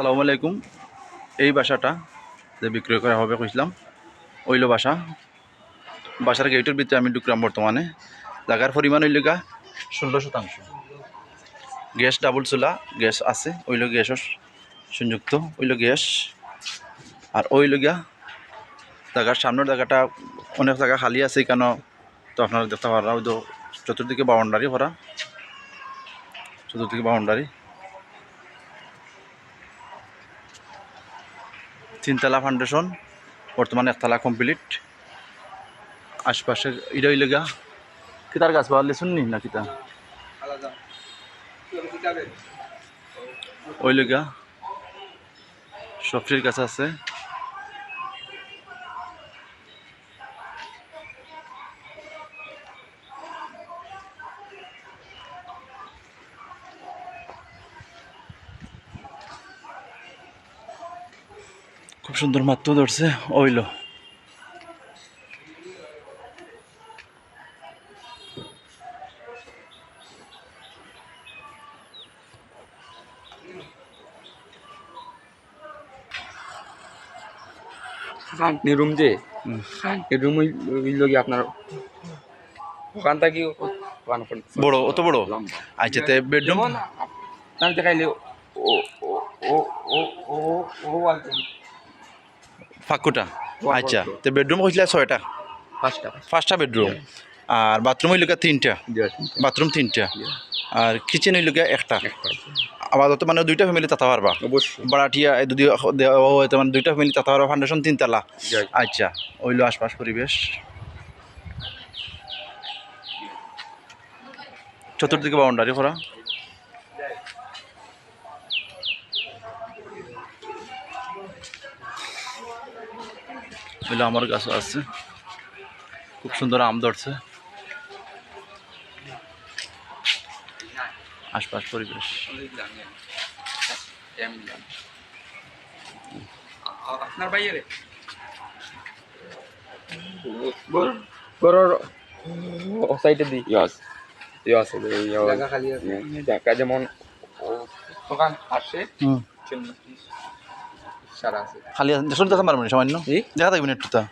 সালামু আলাইকুম। এই বাসাটা যে বিক্রয় করা হবে কইছিলাম, ওইল বাসা। বাসার গেটের ভিতরে আমি ঢুকলাম বর্তমানে। জায়গার পরিমাণ হইল গা ষোলো শতাংশ। গ্যাস ডাবল চুলা, গ্যাস আছে, ওইল গ্যাসও সংযুক্ত, ওইল গ্যাস। আর ওইল গিয়া জায়গার সামনের জায়গাটা অনেক জায়গা খালি আছে কেন তো আপনারা দেখতে পারা ওই তো চতুর্দিকে বাউন্ডারি ভরা। চতুর্দিকে বাউন্ডারি। তিনতলা ফাউন্ডেশন বর্তমানে একতলা কমপ্লিট আশপাশে ইটা লেগা কিতার গাছ লেসুন নি না কিতা ওই লেগা সবজির গাছ আছে। খুব সুন্দর মাত্র ধরছে ওইলো খান্তি রুম যে। খান্তি রুম কি আপনার ওখান থেকে ওখান বড় অত বড়। আচ্ছা তে বেডরুম আপনার দেখাইলে ও ও ও ও ও ও ফাঁকুটা। আচ্ছা। তে বেডরুম কইছিল ছয়টা? পাঁচটা। পাঁচটা বেডরুম। আর বাথরুম হইল তিনটা। বাথরুম তিনটা। আর কিচেন হইল একটা। আপাতত মানে দুইটা ফ্যামিলি তাতা পারবা। অবশ্যই। বাড়াটিয়া এই যদি দেওয়া হয় মানে দুইটা ফ্যামিলি তাতা পারবা ফাউন্ডেশন তিনতলা। আচ্ছা ওইলো আশপাশ পরিবেশ। চতুর্দিকে বাউন্ডারি করা ওইলো আমার গাছও আছে। খুব সুন্দর আম ধরছে। আশপাশ পরিবেশ। আপনার বাইরে? গরর সাইডে দি। ইয়াস ইয়াস জায়গা খালি আছে। জায়গা যেমন ও দোকান হুম। খালি দেখুন দেখা পারবেন সামান্য? দেখা থাকবেন একটু তা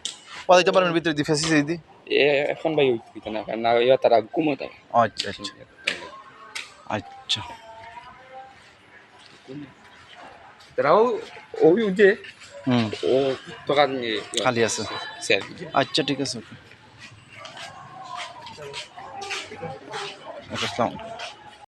পা দিতে পারবেন ভিতরে দি ফেসি দি। এ এখন ভাই ওই না না ইয়া তারা ঘুমোতে আচ্ছা আচ্ছা। আচ্ছা। তারাও ওই যে হুম ও দোকান খালি আছে। স্যার আচ্ছা ঠিক আছে। ওকে আসসালাম